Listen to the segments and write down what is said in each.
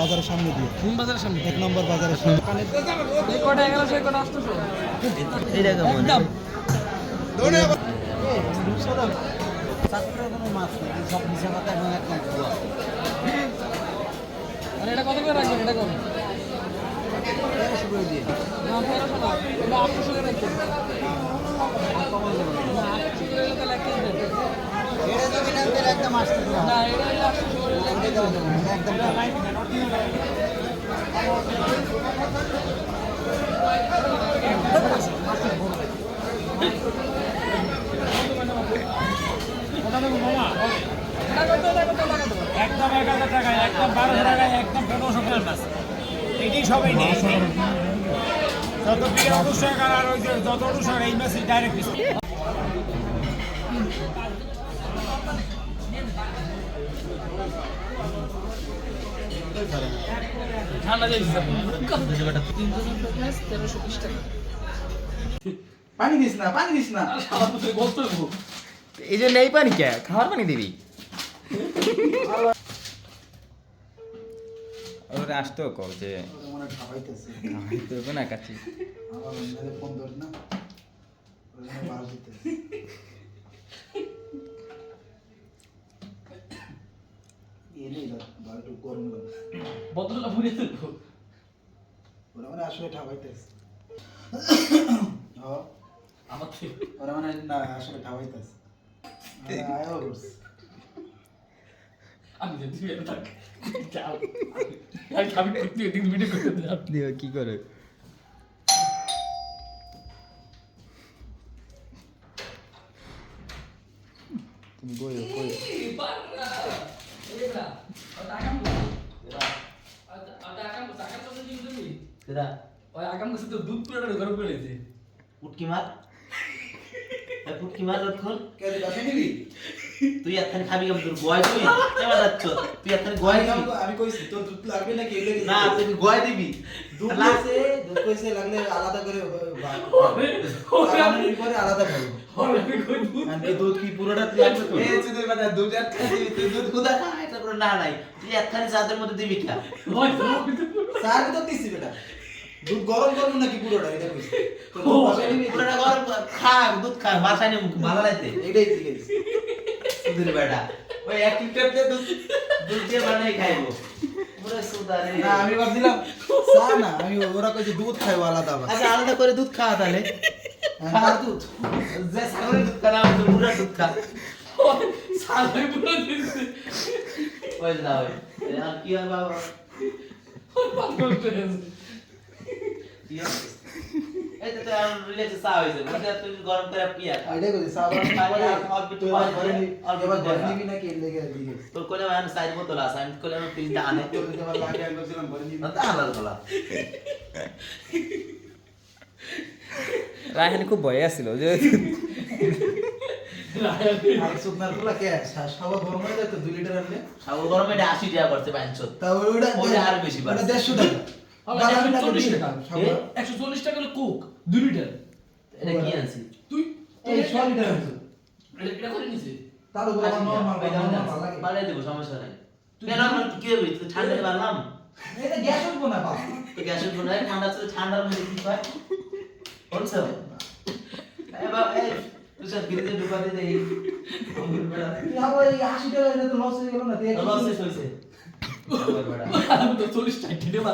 বাজারের সামনে দিয়ে। কোন বাজারের সামনে এক নম্বর বাজারের সামনে। এই কটা এগারোশো এই কটা আটশোশো এইটা কেমন একদম। আর এটা কত করে রাখবেন? এটা কত? না তেরোশো না। করে রাখবেন। না, কেজি না এটা হলে করে হলে এক কেজি দেন। এটা একদম এক হাজার টাকায়, একদম বারোশো টাকায়, একদম পনেরোশো মাছ। এটাই সবাই নেই যত বিঘা অনুষ্ঠান আর যত অনুষ্ঠান, এই মাছ ডাইরেক্ট পানি দিস না পানি দিস না। এই যে নেই পানি কে? খাওয়ার পানি দিবি। ওরে আসতো কল যে খাওয়াইতে হবে না কাছি আমার অন্যদের ফোন ধর না ওই জন্য বাস দিতেছে এলেই ধর একটু গরম গরম ভরে দেবো ওরা মানে আসলে ঠাবাইতেছে আমার ওরা মানে না আসলে ঠাবাইতেছে আয়ও করছে আমি যদি এটা থাক যাও আমি খাবি করতে দিন ভিডিও করতে দাও দিও কি করে তুমি কইও কইও আগাম কাছে তো দুধ পুরোটা গরম করে পুটকি মার এ পুটকি মার রক্ষণ কে বাসে নিবি? তুই এখানে খাবি কেমন তোর গয় তুই এবার যাচ্ছ? তুই এখানে গয় দিবি? আমি কইছি তোর দুধ লাগবে নাকি এগুলো কি- না তুই গয় দিবি। দুধ না, দুধ কইছে লাগলে আলাদা করে আমি- লাগানোর আলাদা করব ওরে, আমি কই দুধ কি পুরোটা তুই লাগবে তো এ তুই বাদা দুধ এক দিবি তুই দুধ খুদা খা এটা করে না নাই। তুই একখানে চাঁদের মধ্যে দিবি পুরো- স্যার তো দিছি বেটা। দুধ গরম করব নাকি পুরোটা? এটা কইছি পুরোটা গরম খা দুধ খা বাসায় নে ভালো লাগতে এইটাই ঠিক আছে সুধীর বেটা। ওই এক লিটার দিয়ে দুধ দুধ দিয়ে বানাই খাইবো। পুরো সুদারে না আমি ভাবছিলাম চা না আমি ওরা কইছে দুধ খাইবো আলাদা আচ্ছা আলাদা করে দুধ খাওয়া তাহলে। কার দুধ। যে ছাগলের দুধ খা না আমি দুধ খা। ওরে, পুরো দিচ্ছে। ওই না ওই। আর বাবা? ওরে, পাগল হয়ে রায়হান খুব ভয়ে আসছিল যে দুই লিটার আনলে সাবু গরমে এটা আশি টাকা করছে পাঁচশো। তা ওইটা ওইটা আরও বেশি দেড়শো টাকা। একশো চল্লিশ টাকা। হলো কোক দুই লিটার এটা কি আনছি? তুই এই ছ লিটার আছে এটা এটা করে নিছে। তার উপর নরমাল ভালো দেবো সমস্যা নাই। তুই নর্মাল কি হবে তুই ঠান্ডায় এটা গ্যাস উঠবো না বাবা। তো গ্যাসের জন্য ঠান্ডা ছিল ঠান্ডার মধ্যে কি হয় বলছো? এবার এই তুই সব গিরিতে ঢুকাতে দেই। অঙ্গুর বেড়া তুই আবার এই আশি টাকা এটা তো লস হয়ে গেল না লস হয়েছে। আমি তো চল্লিশ টাকা না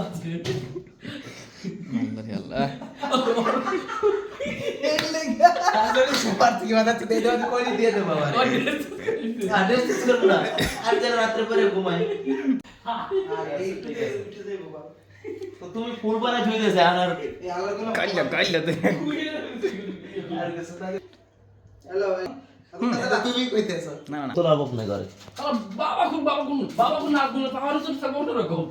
বাবা। তো তুমি ফুল বানা ধুই দিয়েছে আর কাইলা কাইলা না হ্যালো তুমি কইতেছো। না না তোলা বক না করে বাবা কোন বাবা কোন বাবা কোন না কোন পাওয়ার হচ্ছে থাকব অন্যরকম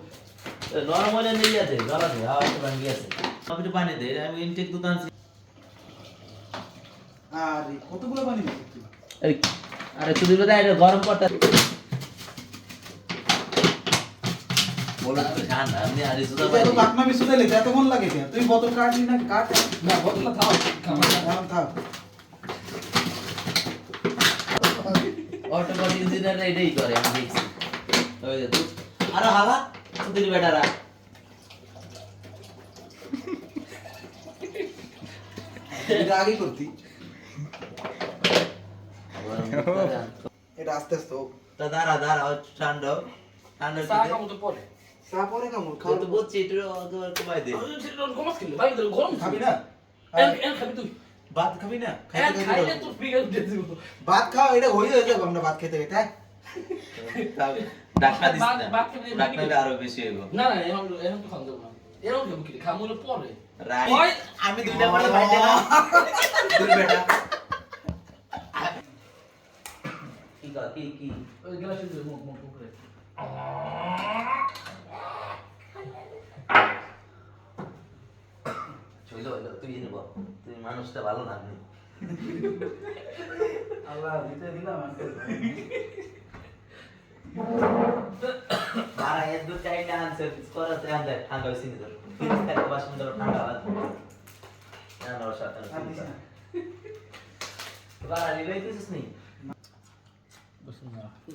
নরমাল নেই আছে গলা হাওয়া একটু ভাঙ্গি আছে। আমি পানি দে আমি ইনটেক দুধ আনছি। আরে কতগুলো পানি দিছিস তুই? আরে আরে তুই দিলে এটা গরম করতে তুমি ঠান্ডা আমি আরে সুদা তুই এত কাকমামি শুধাইলে তো এতক্ষণ লাগে কেন? তুই বোতল কাটলি না কাট। না থাও এখন থাক অটোমেটিক ইঞ্জিনিয়ার এটাই করে আমি দেখছি। ওই যে আরও হাওয়া? তুই বেটারা এটা আগেই করতি। এটা আস্তে আস্তে তা দাঁড়া দাঁড়া ঠান্ডা ঠান্ডা চা তো পরে। চা পরে তো বলছি একটু কমাই দে। গরম খেলে ভাই গরম খাবি না? এন এন খাবি তুই। ভাত খাবি না? খাইতে খাইলে খাইতে ফিগার উঠে দিব ভাত খাও এটা হয়ে হয়ে যাবে আমরা ভাত খেতে খেতে হ্যাঁ? ডাক্তার দিস না। ডাক্তার আরও বেশি হইব। না না এখন এখন তো খাওয়া যাবে না। এরকম খাব কি? খাব হলো পরে। আমি দুইটা পরে বাইতে না। দুই বেটা। কি কি কি? ওই গ্লাসে দিয়ে মুখ মুখ করে। চইলো হইল তুই নেব তুই মানুষটা ভালো না আমি। আল্লাহ দিতে দিলাম মারা এর চাইটা আনসার করাতে আনতে ঠান্ডা হইছে নি তোর। ফ্রিজ থেকে বাসন ধরো ঠান্ডা লাগবে। না না সাথে আর দিস না। বাড়া লিবাই দিছিস নি?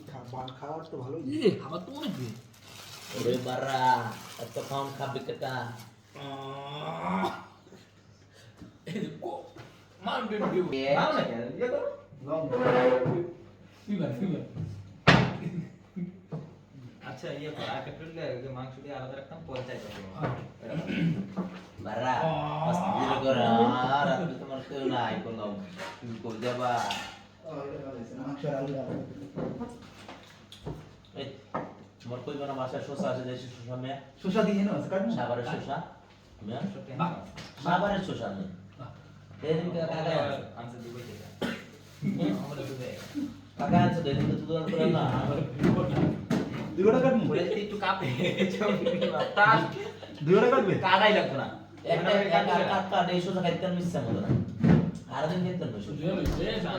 খা- ভাত খাওয়ার তো ভালোই। ইয়ে খাবার তো অনেক ওরে বাড়া এত খাওন খাবে কেটা। মান বেন বিউ ভালো না কেন ইয়ে করো লং ফিগার ফিগার আচ্ছা ইয়ে কর আগে ফেললে ওই মাংস দিয়ে আলাদা রাখতাম পঞ্চায়েত বাড়া অস্থির করে আর তোমার কেউ নাই করলাম তুমি করে যাবা? মাংস আর এই তোমার কই বানা বাসায় শসা আছে দেশি শসা মেয়া? শসা দিয়ে না কাট না সাবারের শসা? মেয়া? সাবারের শসা নেই কাকা আনসার কাকা তো করে না বলে একটু কাপে তার কাটবে? কাটাই লাগতো না। একটা কাট। না আর দিন না।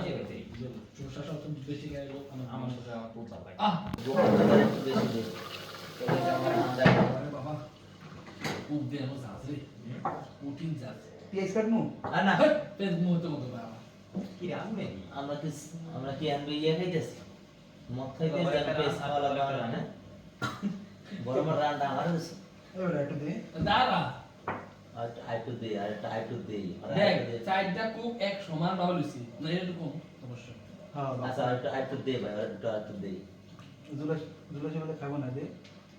চুষা সব তো বেশি গায় লোক আমার আমার সাথে আমার খুব ভালো লাগে। আহ! দোকানদার বেশি। দে আমার বাবা খুব দিয়ে আছে প্রোটিন যাচ্ছে। পিএস কাটমু না না পেট মুহূর্তে মতো বাবা কি রে আমি আমরা কি আমরা কি আনবে ইয়ে খাইতেছি মদ খাইতে জানি বেশ খাওয়া লাগবে আমার মানে বড় বড় রান্না আমার হচ্ছে এবার একটু দে দাঁড়া আর আইটু দে আর একটা আইটু দে আর দেখ আরেকটু দে। চারটা কুক এক সমান ভাবে লইছি না এরকম অবশ্যই হ্যাঁ আচ্ছা আর একটা আইটু দে ভাই আর একটা আইটু দে জুলাস জুলাস বলে খাব না দে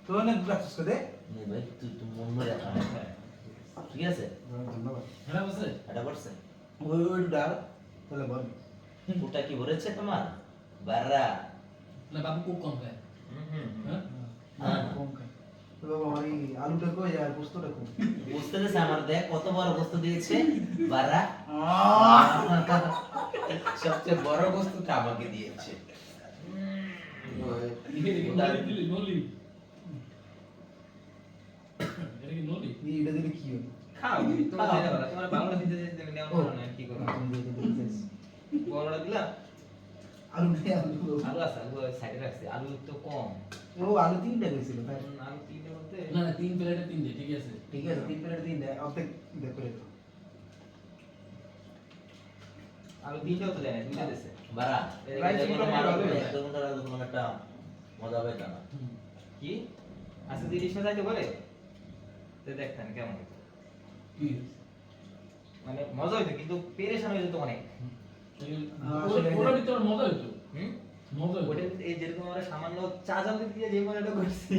তো না রাখছিস দে নে ভাই তুই তুই মন মরে খা ঠিক আছে? ধন্যবাদ। হ্যাঁ বসে। এটা করছে ওই ওই ডাল তাহলে বল। ওটা কি ভরেছে তোমার? বাররা। না বাবু কুক কম খায়। হ্যাঁ? হ্যাঁ। কম খাই তো বাবা আমার আলুটা কই আর পোস্তটা কই? বুঝতে পেরেছে আমার দেখ কত বড় বস্তু দিয়েছে। বাররা। সবচেয়ে বড় বস্তুটা আমাকে দিয়েছে। নলি দিলি নলি এটা কি নলি এই এটা দিলে কি হবে খাও তোমার যেটা ভালো তোমার বাংলা দিতে নেওয়া করো না কি করো বড়টা দিলাম আলু নেই আলু। আলু আছে আলু সাইডে রাখছি। আলু তো কম। ও আলু তিনটা কইছিল তাই? আলু তিনটে বলতে না না তিন প্লেটে তিন দে ঠিক আছে। ঠিক আছে তিন প্লেট তিন দেয় অর্ধেক দেখ করে আলু তিনটেও তো দেয় না দুইটা দিছে বারা Rice এটা কোনো cooker মারা ভালো হবে, হবে। একটা ঘণ্টা রাখলে কোনো একটা মজা না কি? আচ্ছা তিরিশ না যাইতে বলে তো দেখতেন কেমন হইতো। মানে মজা হইতো কিন্তু পেরেশান হয়ে যেত অনেক ভিতরে মজা হইতো। মজা ওটা এই যেরকম আমরা সামান্য চা জালতে দিয়ে যে মজাটা করছি।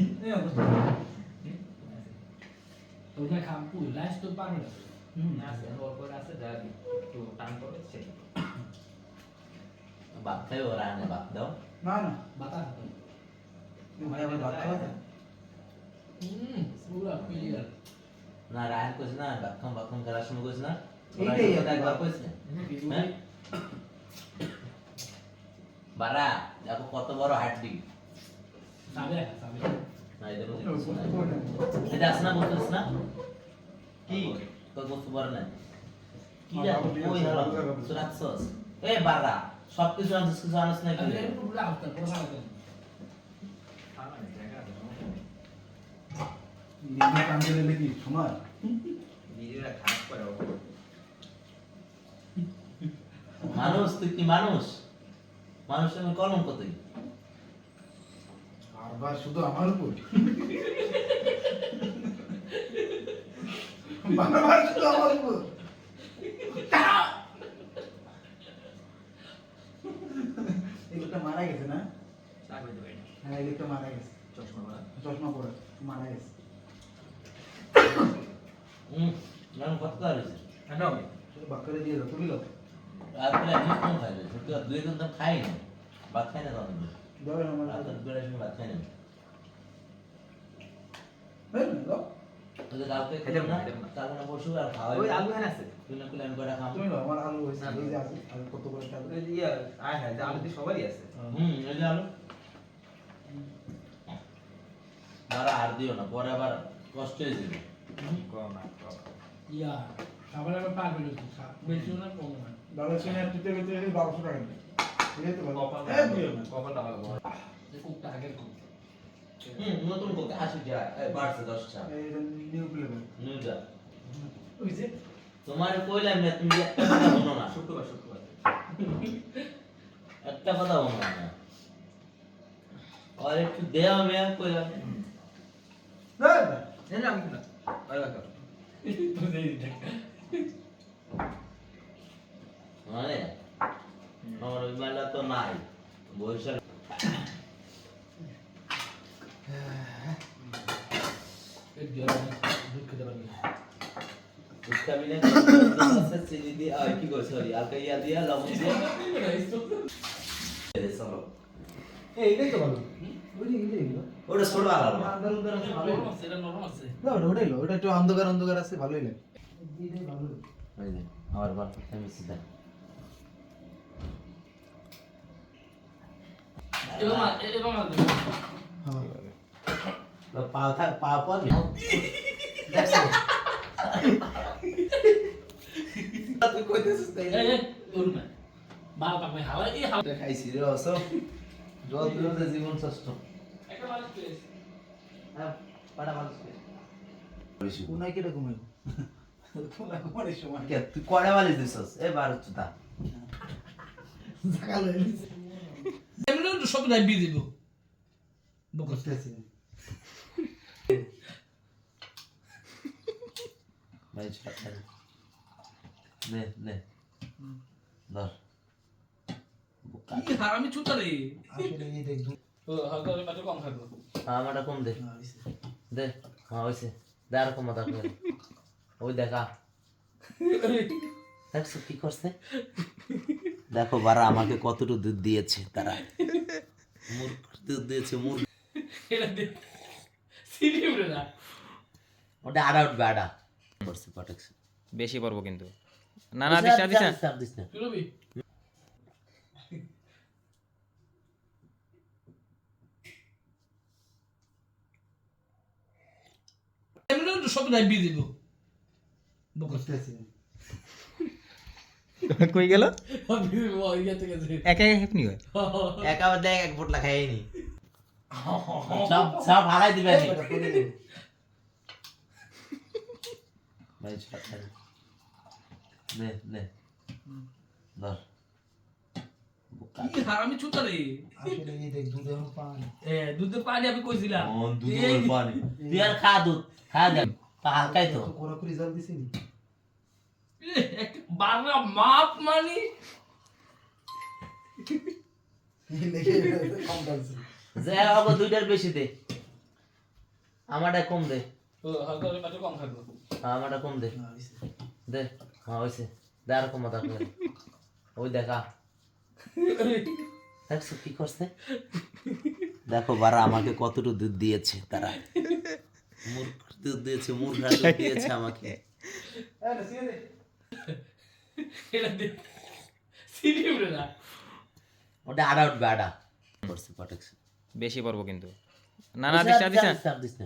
খাম পুই লাইস তো পারবে না আছে অল্প করে আছে যা একটু টান ভাত খাই ওরা আনে ভাত দাও। না না বাতা ভাই আমার ভাত খাওয়া হুম পুরা ক্লিয়ার না রায়ন কইছ না খাম ভাত খাম সময় কইছ না? এইটাই একবার কইছ? না হ্যাঁ? বারা দেখো কত বড় হাড্ডি সাবে সাবে না এটা না। না কি? কই বস্তু বড় না? কি জানো বাবু দিয়ে কই আছে, হলো বাবু দিয়ে এ বারা সব কিছু আনছিস কিছু না কি আমি একটু পুরা আউট পুরো ভালো খাওয়া নেই, জায়গা আছে, সমস্যা নেই। নিজে কান্দে কি সময় নিজেরা খারাপ করে মানুষ তুই কি মানুষ? মানুষ তুমি কলঙ্ক তুই বারবার শুধু আমার উপর? বারবার শুধু আমার উপর? মারা গেছে না? হ্যাঁ মারা গেছে। চশমা পরা। চশমা পরে মারা গেছে। হুম নাম কত করেছে শুধু বাক্কারে দিয়ে তুমি লো রাত বেলা কম খাই না সত্যি দুই দিন তো খাই না ভাত খাই না তখন। দাও আমার রাত বেলার সময় ভাত খাই না হ্যাঁ দাও। তোদের কাউকে খেতে না? খেতে না। কালকে আর খাওয়াই ওই আলু এনে আছে। তুই না করলে আমি কটা খাব তুমি আমার আলু হয়েছে এই যে আছে আর কত করে আলু? ওই যে ইয়ে, আয় হায়, যে আলু দিয়ে সবারই আছে। হুম। এই যে আলু। মারা আর দিও না পরে আবার কষ্ট হয়ে যাবে। খাবার আবার পারবে না বেশি না কম না। দাদা সিনে তুতে গেতে বারোশো টাকা নেবে ঠিক আছে তো কপাল দিও না। কপালটা ভালো কুকটা আগের কুক হুম নতুন কোকে আশি টাকা বাড়ছে দশ টাকা এইটা নিউ ফ্লেভার ওই যে? তোমার কইলাম না তুমি একটা কথা বলো না। শুক্রবার শুক্রবার। একটা কথা বলো না। আর একটু দেওয়া মেয়া কইলাম। না না। না, না। মানে আমার ওই মেলা তো নাই বৈশাখ চিনি দিয়ে কি কই সরি আলকা ইয়া দিয়া লবণ দিয়ে এইটাই তো ভালো। ওটা ছোট না ওটাই একটু অন্ধকার অন্ধকার আছে ভালোই লাগে। ওই যে আমার আমি থাক পর তুই কইতেছিস তাই না বাবা হাওয়া এই হাওয়া খাইছি রে অসো দিলে জীবন প্লেস হ্যাঁ পাড়া মানুষ কোনায় কিটা ঘুমাই কোনায় ঘুমানোর সময় কে তুই কড়া বালি দিছস? এ বার চুতা সকাল হয়ে গেছে। এমনি সব নাই বিয়ে দিব বকস ভাই চুতা নে নে। ধর। কি হারামি চুতা রে আসলে এই দেখ দু একটু কম খাব আমারটা কম দে। দে। হ্যাঁ হয়েছে দে আর কম মাথা ওই দেখা দেখছ কি করছে? দেখো বারা আমাকে কতটুকু দুধ দিয়েছে তারা। মূর্খ দুধ দিয়েছে মূর্খ ওটা আড়া উঠবে আড়া করছে প্রোটেকশন বেশি পড়ব কিন্তু। না না দিস না দিস না। নাই বিয়ে দিব বুঝতেছি। কই গেল? একা একা হেপনি হয়? একা দেখ এক পোটলা খাইনি সব সব হারাই দিবে। ভাই নে নে ধর। কি হারামি চুতা রে? আসলে এই দেখ দুধ এখন এ দুধে পানি আমি কইছিলাম। ও দুধ পানি। তুই আর খা দুধ খা দে তা হালকাই তো। তো করে জাল দিছিনি বাংলা মাপ মানি। লেগে কম ডালছে যে আমাকে দুইটার বেশি দে। আমারটা কম দে। ও কম আমারটা কম দে। দে হ্যাঁ হয়েছে দে আর কম ওই দেখা। দেখছ কি করছে। দেখো বারা আমাকে কতটুকু দুধ দিয়েছে তারা। মূর্খ দুধ দিয়েছে মূর্খ দুধ দিয়েছে আমাকে। ওটা আড়া উঠবে আড়া করছে প্রোটেকশন বেশি পড়ব কিন্তু। না না দিস না দিস না।